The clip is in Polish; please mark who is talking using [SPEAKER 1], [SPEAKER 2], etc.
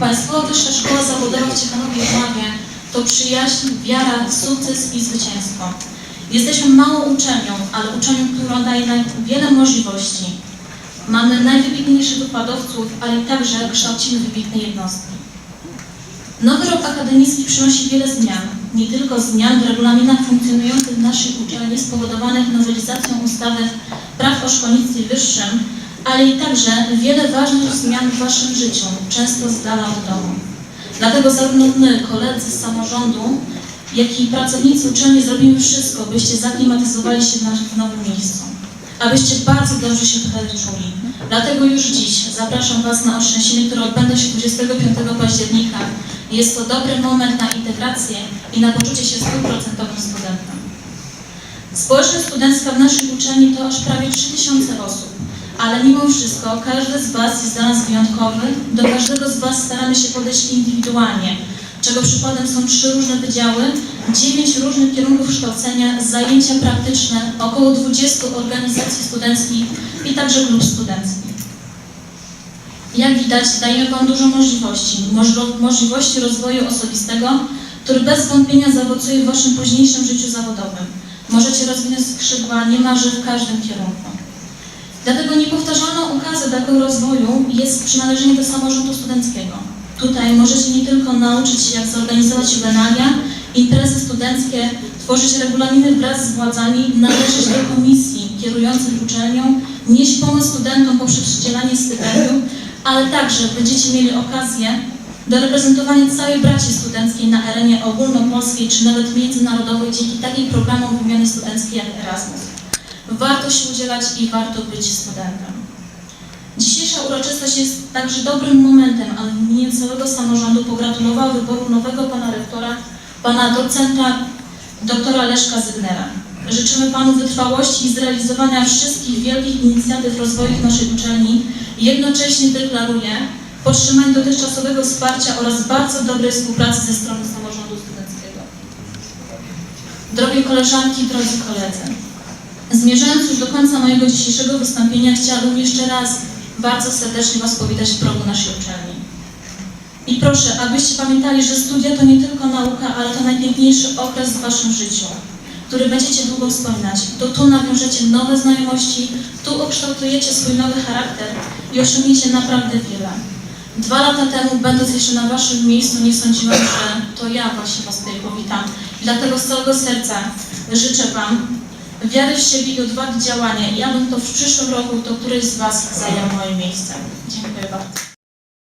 [SPEAKER 1] Państwowa Wyższa Szkoła Zawodowa w Ciechanowie Ławie to przyjaźń, wiara, sukces i zwycięstwo. Jesteśmy małą uczelnią, ale uczelnią, która daje nam wiele możliwości. Mamy najwybitniejszych wykładowców, ale także kształcimy wybitne jednostki. Nowy rok akademicki przynosi wiele zmian. Nie tylko zmian w regulaminach funkcjonujących w naszej uczelni spowodowanych nowelizacją ustawy praw o szkolnictwie wyższym, ale i także wiele ważnych zmian w Waszym życiu, często z dala od domu. Dlatego zarówno my, koledzy z samorządu, jak i pracownicy uczelni zrobimy wszystko, byście zaklimatyzowali się w nowym miejscu, abyście bardzo dobrze się tutaj czuli. Dlatego już dziś zapraszam Was na otrzęsiny, które odbędą się 25 października. Jest to dobry moment na integrację i na poczucie się stuprocentowym studentem. Społeczność studencka w naszej uczelni to aż prawie 3000 osób, ale mimo wszystko każdy z Was jest dla nas wyjątkowy. Do każdego z Was staramy się podejść indywidualnie, czego przykładem są trzy różne wydziały, dziewięć różnych kierunków kształcenia, zajęcia praktyczne, około 20 organizacji studenckich i także klub studencki. Jak widać, dajemy Wam dużo możliwości, możliwości rozwoju osobistego, który bez wątpienia zaowocuje w Waszym późniejszym życiu zawodowym. Możecie rozwinąć skrzydła niemalże w każdym kierunku. Dlatego niepowtarzalną okazją takiego rozwoju jest przynależenie do samorządu studenckiego. Tutaj możecie nie tylko nauczyć się, jak zorganizować juvenalia, imprezy studenckie, tworzyć regulaminy wraz z władzami, należeć do komisji kierujących uczelnią, nieść pomoc studentom poprzez przydzielanie stypendium, ale także będziecie mieli okazję do reprezentowania całej braci studenckiej na arenie ogólnopolskiej czy nawet międzynarodowej dzięki takim programom wymiany studenckiej jak Erasmus. Warto się udzielać i warto być studentem. Dzisiejsza uroczystość jest także dobrym momentem, aby w imieniu całego samorządu pogratulował wyboru nowego pana rektora, pana docenta doktora Leszka Zygnera. Życzymy panu wytrwałości i zrealizowania wszystkich wielkich inicjatyw rozwoju naszej uczelni i jednocześnie deklaruję podtrzymanie dotychczasowego wsparcia oraz bardzo dobrej współpracy ze strony samorządu studenckiego. Drogie koleżanki, drodzy koledzy, Zmierzając już do końca mojego dzisiejszego wystąpienia, chciałabym jeszcze raz bardzo serdecznie Was powitać w progu naszej uczelni. I proszę, abyście pamiętali, że studia to nie tylko nauka, ale to najpiękniejszy okres w Waszym życiu, który będziecie długo wspominać. To tu nawiążecie nowe znajomości, tu ukształtujecie swój nowy charakter i osiągniecie naprawdę wiele. Dwa lata temu, będąc jeszcze na Waszym miejscu, nie sądziłam, że to ja właśnie Was tutaj powitam. Dlatego z całego serca życzę Wam wiary w siebie i odwagi działania i abym to w przyszłym roku to któryś z Was zajął moje miejsce. Dziękuję bardzo.